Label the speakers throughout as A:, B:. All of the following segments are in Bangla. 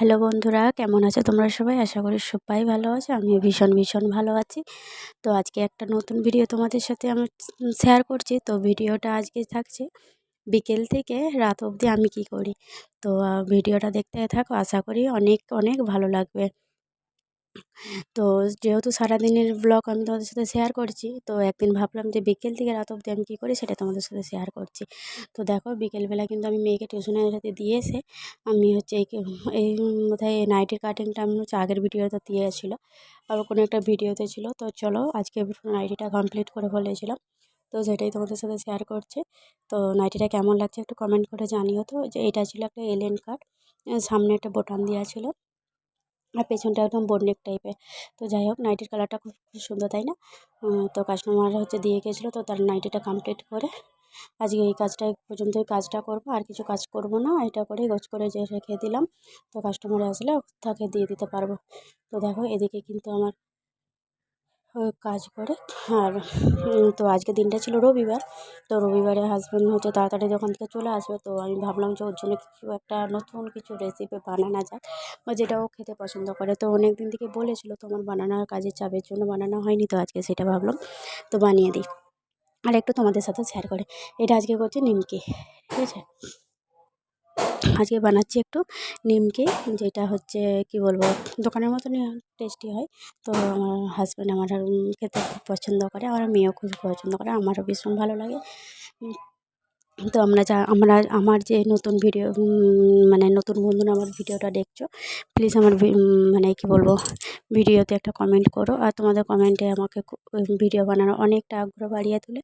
A: হ্যালো বন্ধুরা, কেমন আছো তোমরা সবাই? আশা করি সবাই ভালো আছো। আমিও ভীষণ ভীষণ ভালো আছি। তো আজকে একটা নতুন ভিডিও তোমাদের সাথে আমি শেয়ার করছি। তো ভিডিওটা আজকে থাকছে বিকেল থেকে রাত অবধি আমি কি করি? তো ভিডিওটা দেখতে থাকো। আশা করি অনেক অনেক ভালো লাগবে। তো যেহেতু সারাদিনের ব্লগ আমি তোমাদের সাথে শেয়ার করছি, তো একদিন ভাবলাম যে বিকেল থেকে রাত অবধি আমি কী করি সেটা তোমাদের সাথে শেয়ার করছি। তো দেখো বিকেলবেলা কিন্তু আমি মেয়েকে টিউশনের সাথে দিয়ে এসে আমি হচ্ছে এই এই বোধহয় নাইটির কাটিংটা আমি হচ্ছে আগের ভিডিওতে দিয়েছিলো, আবার কোনো একটা ভিডিওতে ছিল। তো চলো আজকে নাইটিটা কমপ্লিট করে বলেছিলাম তো সেটাই তোমাদের সাথে শেয়ার করছে। তো নাইটিটা কেমন লাগছে একটু কমেন্ট করে জানিও তো, যে এটা ছিল একটা এলিয়েন কার্ড সামনে একটা বোটাম দেওয়া ছিল। আর পেছনটা একদম বোটনেক টাইপের তো যাই হোক নাইটির কালারটা খুব সুন্দর, তাই না? তো কাস্টমার হচ্ছে দিয়ে গেছিল, তো তার নাইটিটা কমপ্লিট করে আজকে এই কাজটা পর্যন্তই কাজটা করব। আর কিছু কাজ করব না, এটা করে গোছ করে যে রেখে দিলাম। তো কাস্টমার আসলে তাকে দিয়ে দিতে পারব। তো দেখো, এদিকে কিন্তু আমার কাজ করে। আর তো আজকে দিনটা ছিল রবিবার। তো রবিবারে হাজব্যান্ড হচ্ছে তাড়াতাড়ি দোকান থেকে চলে আসবে, তো আমি ভাবলাম যে ওর জন্য কিছু একটা নতুন কিছু রেসিপি বানানো যাক, বা যেটা ও খেতে পছন্দ করে। তো অনেক দিন থেকে বলেছিল তো আমার বানানোর কাজের চাপের জন্য বানানো হয়নি তো আজকে, সেটা ভাবলাম। তো বানিয়ে দিই। আর একটু তোমাদের সাথে শেয়ার করে। এটা আজকে করছি নিমকি, ঠিক আছে? আজকে বানাচ্ছি একটু নিমকি, যেটা হচ্ছে কি বলব, দোকানের মতনই টেস্টি হয়। তো আমার হাজব্যান্ড আমার খেতে খুব পছন্দ করে, আমার মেয়েও খুব পছন্দ করে, আমারও ভীষণ ভালো লাগে। তো আমরা যা, আমরা, আমার যে নতুন ভিডিও মানে নতুন বন্ধুরা আমার ভিডিওটা দেখছ প্লিজ আমার মানে কী বলব ভিডিওতে একটা কমেন্ট করো। আর তোমাদের কমেন্টে আমাকে ভিডিও বানানোর অনেকটা আগ্রহ বাড়িয়ে তোলে।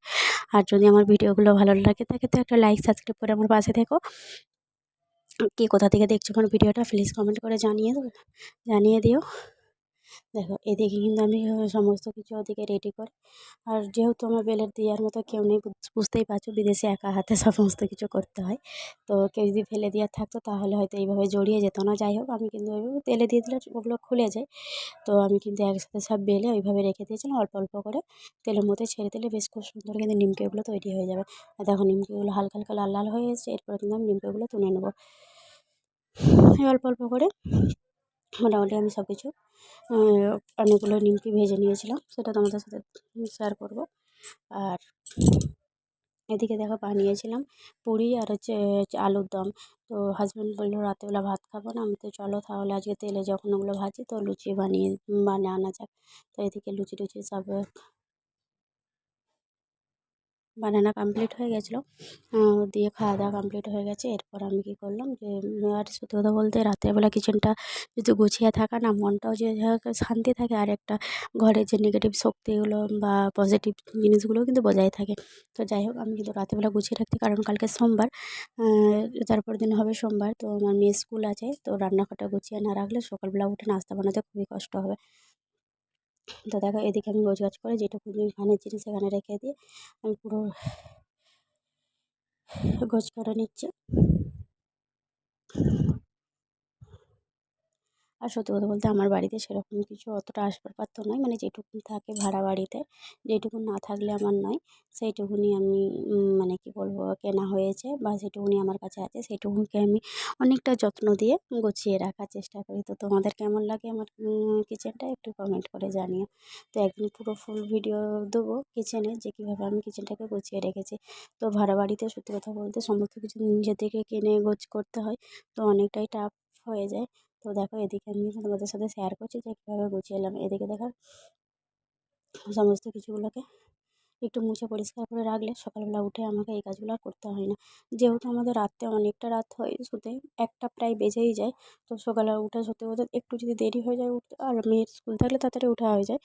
A: আর যদি আমার ভিডিওগুলো ভালো লাগে থাকে তো একটা লাইক সাবস্ক্রাইব করে আমার পাশে থেকো। কে কোথা থেকে দেখছ আমার ভিডিওটা প্লিজ কমেন্ট করে জানিয়ে দেবে জানিয়ে দিও। দেখো, এদিকে কিন্তু আমি সমস্ত কিছু ওদিকে রেডি করে। আর যেহেতু আমার বেলের দেওয়ার মতো কেউ নেই বুঝতেই পারছ, বিদেশে একা হাতে সমস্ত কিছু করতে হয়। তো কেউ যদি ফেলে দেওয়ার থাকতো, তাহলে হয়তো এইভাবে জড়িয়ে যেত না। যাই হোক, আমি কিন্তু ওইভাবে তেলে দিয়ে দিলে ওগুলো খুলে যায়। তো আমি কিন্তু একসাথে সব বেলে ওইভাবে রেখে দিয়েছিলাম, অল্প অল্প করে তেলের মধ্যে ছেড়ে দিলে বেশ খুব সুন্দর কিন্তু নিমকিগুলো তৈরি হয়ে যাবে। আর দেখো, নিমকিগুলো হালকা হালকা, লাল লাল হয়ে এসেছে, এরপরে কিন্তু আমি নিমকিগুলো তুলে নেব। অল্প অল্প করে মোটামুটি আমি সব কিছু অনেকগুলো নিমকি ভেজে নিয়েছিলাম, সেটা তোমাদের সাথে শেয়ার করব। আর এদিকে দেখো বানিয়েছিলাম পুরি আর হচ্ছে আলুর দম। তো হাজব্যান্ড বলল রাতেবেলা ভাত খাব না। আমি তো চলো তাহলে আজকে তেলে যখন ওগুলো ভাজি তো লুচি বানিয়ে বানিয়ে আনা যাক। তো এদিকে লুচি টুচি সব বানানো কমপ্লিট হয়ে গেছিল। দিয়ে খাওয়া দাওয়া কমপ্লিট হয়ে গেছে। এরপর আমি কী করলাম যে আর সত্যি কথা বলতে রাত্রেবেলা কিচেনটা যদি গুছিয়ে থাকা না, মনটাও যে শান্তি থাকে, আর একটা ঘরের যে নেগেটিভ শক্তিগুলো বা পজিটিভ জিনিসগুলোও কিন্তু বজায় থাকে। তো যাই হোক, আমি কিন্তু রাতেরবেলা গুছিয়ে রাখতে কারণ কালকে সোমবার তারপর দিন হবে সোমবার। তো আমার মেয়ে স্কুল আছে। তো রান্নাঘরটা গুছিয়ে না রাখলে সকালবেলা উঠে নাস্তা বানাতে খুবই কষ্ট হবে। তো দেখো, এদিকে আমি গোছ গাছ করে যেটুকু খানের জিনিস এখানে রেখে দিয়ে আমি পুরো গোছ করে নিচ্ছি। আর সত্যি কথা বলতে আমার বাড়িতে সেরকম কিছু অতটা আসবাবপত্র নয়। মানে যেটুকু থাকে ভাড়া বাড়িতে যেটুকু না থাকলে আমার নয়। সেইটুকুনি আমি মানে কী বলব, কেনা হয়েছে বা সেটুকুনি আমার কাছে আছে। সেইটুকুকে আমি অনেকটা যত্ন দিয়ে গুছিয়ে রাখার চেষ্টা করি। তো তোমাদের কেমন লাগে আমার কিচেনটা একটু কমেন্ট করে জানিও। তো একদিন পুরো ফুল ভিডিও দেবো কিচেনে যে কীভাবে আমি কিচেনটাকে গুছিয়ে রেখেছি। তো ভাড়া বাড়িতে সত্যি কথা বলতে সমস্ত কিছু নিজে থেকে কিনে গোছ করতে হয়, তো অনেকটাই টাফ হয়ে যায়। তো দেখো এদিকে আমি তোমাদের সাথে শেয়ার করছি যে কীভাবে গুছিয়ে এলাম। এদিকে দেখো সমস্ত কিছুগুলোকে একটু মুছে পরিষ্কার করে রাখলে সকালবেলা উঠে আমাকে এই কাজগুলো আর করতে হয় না। যেহেতু আমাদের রাত্রে অনেকটা রাত হয়, শুতে একটা প্রায় বেজেই যায়, তো সকালে উঠে শুতে বলতে একটু যদি দেরি হয়ে যায় উঠতে, আর মেয়ের স্কুল থাকলে তাড়াতাড়ি ওঠা হয়ে যায়।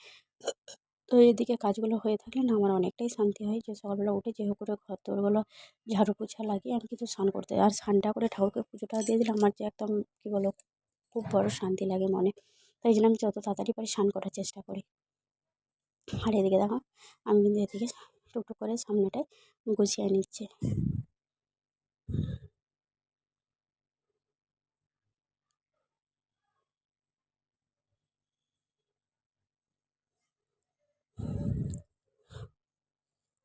A: তো এদিকে কাজগুলো হয়ে থাকলে না আমার অনেকটাই শান্তি হয় যে সকালবেলা উঠে যেহেতু করে ঘর তোরগুলো ঝাড়ু পোছা লাগিয়ে আমি কিন্তু স্নান করতে, আর স্নানটা করে ঠাকুরকে পুজোটা দিয়ে দিলে আমার যে একদম, কী বলো খুব বড় শান্তি লাগে মনে। তাই জন্য আমি যত তাড়াতাড়ি পারি স্নান করার চেষ্টা করি। আর এদিকে দেখো, আমি কিন্তু এদিকে টুকটুক করে সামনেটায় গুছিয়ে নিচ্ছি।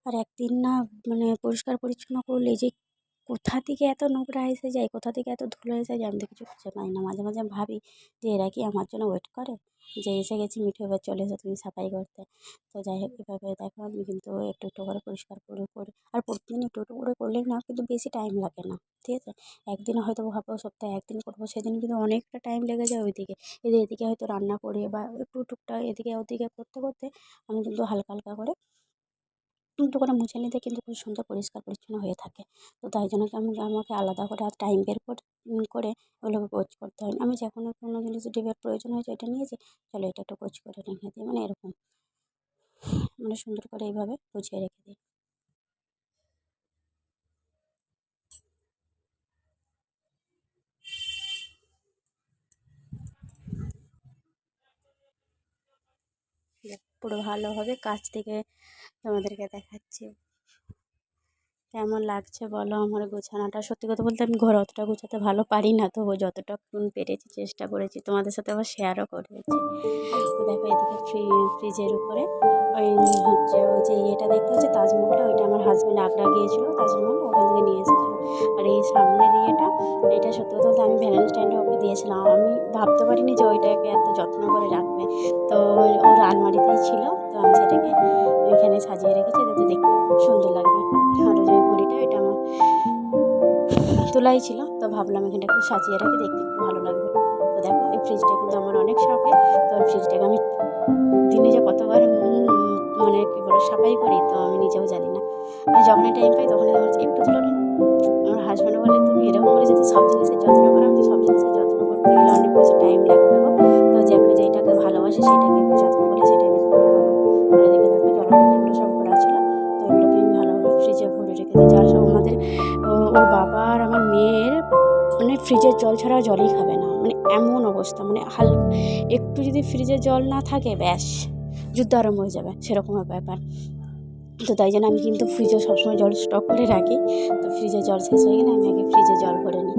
A: আর একদিন না মানে পরিষ্কার পরিচ্ছন্ন করলে যে কোথা থেকে এত নোংরা এসে যায়, কোথা থেকে এত ধুলো এসে যায়, আমি তো কিছু খুঁজে পাই না। মাঝে মাঝে ভাবি যে এরা কি আমার জন্য ওয়েট করে? যে এসে গেছি মিঠু, এবার চলে এসো তুমি সাফাই করতে। তো যাই হোক, এভাবে দেখো, আমি কিন্তু একটু একটু করে পরিষ্কার করে করে, আর প্রতিদিন একটু একটু করে করলে না কিন্তু বেশি টাইম লাগে না, ঠিক আছে? একদিন হয়তো ভাবো সপ্তাহে একদিন করব, সেদিন কিন্তু অনেকটা টাইম লেগে যায় ওইদিকে। এদের এদিকে হয়তো রান্না করে বা একটু, টুকটাক এদিকে, ওদিকে করতে করতে আমি কিন্তু হালকা হালকা করে করে মুছে নিতে কিন্তু খুব সুন্দর পরিষ্কার পরিচ্ছন্ন হয়ে থাকে। তো তাই জন্য আমি আমাকে আলাদা করে আর টাইম বের করে ওগুলোকে কোচ করতে হয় আমি যে কোনো কোনো জিনিস ডিবের প্রয়োজন হয়েছে এটা নিয়েছি, চলো এটা একটু কোচ করে রেখে দিই। মানে এরকম। মানে সুন্দর করে এইভাবে গুছিয়ে রেখে দিই। পুরো ভালোভাবে কাছ থেকে তোমাদেরকে দেখাচ্ছি। কেমন লাগছে বলো আমার গোছানাটা? সত্যি কথা বলতে আমি ঘর অতটা গোছাতে ভালো পারি না তবু যতটা পেরেছি, চেষ্টা করেছি তোমাদের সাথে আবার শেয়ারও করেছি। দেখো এদিকে ফ্রিজের উপরে হচ্ছে, ওই যে ইয়েটা দেখতে হচ্ছে, তাজমহলটা, ওইটা আমার হাজব্যান্ড আগ্রা গিয়েছিল, তাজমহল, ওখান থেকে নিয়ে এসেছিল। আর এই সামনের ইয়েটা, এটা সত্যি কথা বলতে আমি ভ্যালেন্টাইনটা ওকে দিয়েছিলাম। আমি ভাবতে পারিনি যে ওইটাকে এত যত্ন করে রাখবে। তো ওর আলমারিতেই ছিল, তো আমি সেটাকে ওইখানে সাজিয়ে রেখেছি যাতে দেখতে সুন্দর লাগবে আর ওই যে ঘড়িটা এটা আমার তোলাই ছিল, তো ভাবলাম এখানটা একটু সাজিয়ে রাখি, দেখতে একটু ভালো লাগবে। তো দেখো, এই ফ্রিজটা কিন্তু আমার অনেক শখে, তো ওই ফ্রিজটাকে আমি দিনে যে কতবার মানে কী বলে সাফাই করি, তো আমি নিজেও জানি না। আমি যখনই টাইম পাই, তখনই আমার একটু তুলে আমার হাজব্যান্ড বলে, তুমি এরকম করে যদি সব জিনিসের যত্ন করো, আমি সব জিনিসের যত্ন করতে গেলে অনেক বেশি টাইম লাগবে তো যাকে যেটাকে ভালোবাসে, সেটাকে একটু যত্ন করি আর এদিকে দেখো জলপাতাগুলো সব ভরা ছিল। তো ওগুলোকে আমি ভালোভাবে ফ্রিজে ভরে রেখে দিয়েছি আর সব আমাদের ওর বাবা আর আমার মেয়ের মানে ফ্রিজের জল ছাড়া জলই খাবে না। মানে এমন অবস্থা মানে হাল একটু যদি ফ্রিজের জল না থাকে, ব্যাস। যুদ্ধ আরম্ভ হয়ে যাবে সেরকমের ব্যাপার। তো তাই জন্য আমি কিন্তু ফ্রিজে সবসময় জল স্টক করে রাখি। তো ফ্রিজে জল শেষ হয়ে গেলে আমি আগে ফ্রিজে জল ভরে নিই।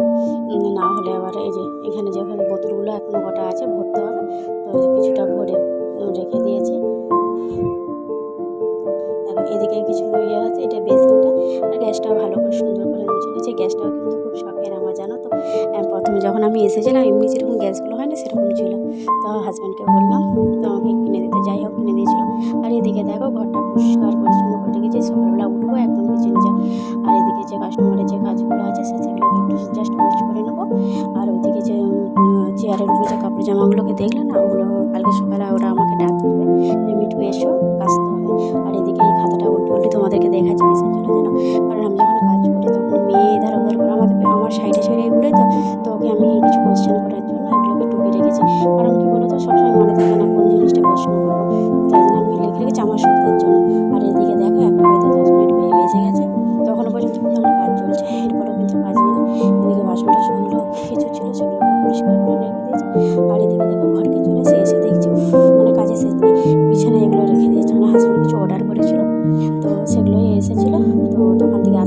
A: না হলে আবার এই যে এখানে যেখানে বোতলগুলো এখনও কটা আছে, ভরতে হবে। তো কিছুটা ভরে রেখে দিয়েছি। এখন এদিকে কিছু ইয়ে আছে, এটা বেসিনটা আর গ্যাসটাও ভালো করে সুন্দর করে মুছে নিয়েছি। গ্যাসটাও কিন্তু খুব শখের আমার, জানো তো? প্রথমে যখন আমি এসেছিলাম, এমনি যেরকম গ্যাসগুলো হয় না, সেরকম ছিল। তো হাজব্যান্ডকে বললাম, তো আমাকে কিনে দিতে, যাই হোক কিনে দিয়েছিলো। আর এদিকে দেখো ঘরটা পরিষ্কার পরিচ্ছন্ন করে রেখেছি। সকালবেলা উঠবো, একদম কিচেনে যা আর এদিকে যে কাস্টমারের যে কাজগুলো আছে সেগুলোকে একটু জাস্ট পোস্ট করে নেব। আর ওইদিকে যে চেয়ারের উপরে যে কাপড় জামাগুলোকে দেখলে না, ওগুলো কালকে সকালে ওরা আমাকে ডাক দেবে যে, মিঠু, এসো কাচতে হবে। আর এদিকে এই খাতাটা উল্টে উল্টে তোমাদেরকে দেখাচ্ছি কিসের জন্য যেন। কারণ আমি যখন কাজ করি তখন মেয়ে এধার ওধার করে আমাদের, আমার সাইডে সাইডে এগুলোই তো তো ওকে আমি কিছু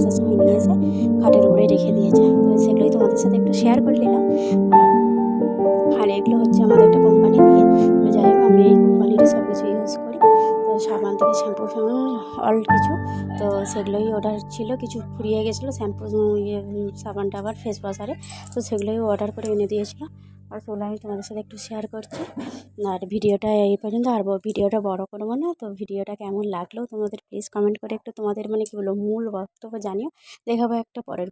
A: আসার সময় নিয়ে এসে খাটের উপরে রেখে দিয়েছে তো সেগুলোই তোমাদের সাথে একটু শেয়ার করে নিলাম। আর এগুলো হচ্ছে আমাদের একটা কোম্পানি দিয়ে। তো যাই হোক, আমি এই কোম্পানিরই সব কিছু ইউজ করি। তো সাবান থেকে শ্যাম্পু ফ্যাম্পু অল কিছু। তো সেগুলোই অর্ডার ছিল, কিছু ফুরিয়ে গেছিল। শ্যাম্পু ইয়ে সাবান টাবার ফেস ওয়াশ আরে তো সেগুলোই অর্ডার করে এনে দিয়েছিলো আর সেগুলো আমি তোমাদের সাথে একটু শেয়ার করছি। আর ভিডিওটা এই পর্যন্ত, আর ভিডিওটা বড় করব না। তো ভিডিওটা কেমন লাগল তোমাদের প্লিজ কমেন্ট করে একটু তোমাদের মানে কী বলব, মূল বক্তব্য জানিও। দেখাবো একটা পরের